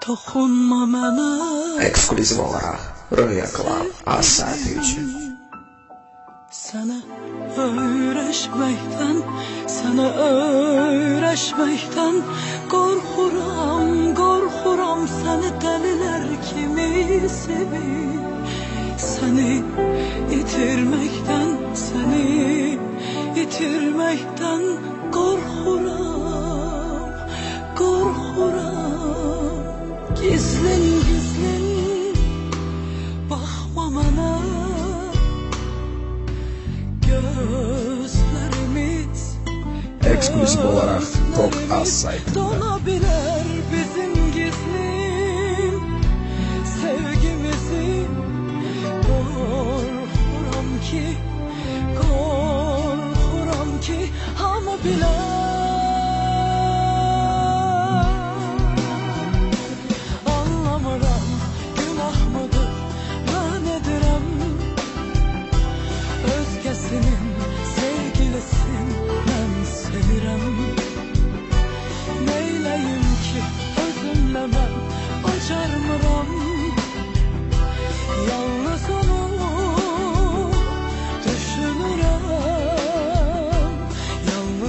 Dokunma mənə Ekskluziv olarak Röya Club az saati için. Sənə öyrəşməkdən Sənə öyrəşməkdən Qorxuram, qorxuram Səni dəlilər kimi sevir Səni itirməkdən Səni itirməkdən Qorxuram, Ekskluziv olarak Tok Az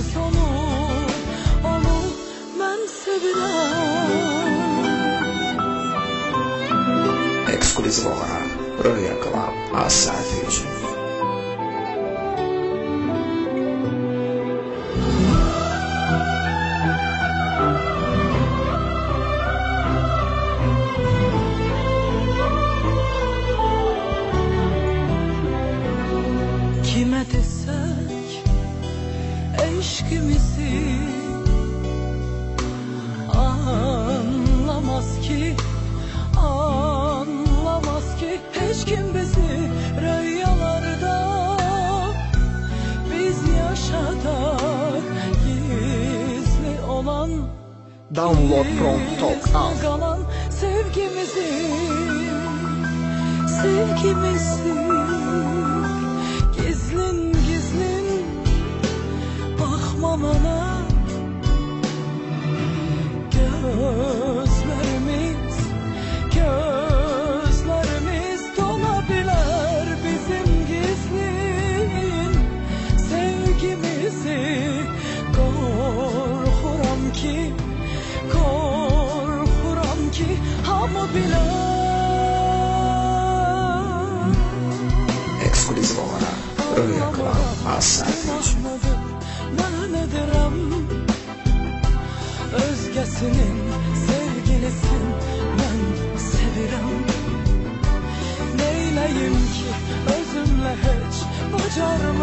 Yalnız onu, mən sevirəm Ekskluziv olarak Röya Club saati eşkimizi Anlamaz ki, anlamaz ki. Hiç kim bizi rüyalarda Biz yaşadık. Gizli olan Download from Az. kalan sevgimizi Sevgimizi Hamı bilir Ekskluziv olarak ben edirəm Özgəsinin sevgilisin mən sevirəm Neyləyim ki özümlə heç bacarmıram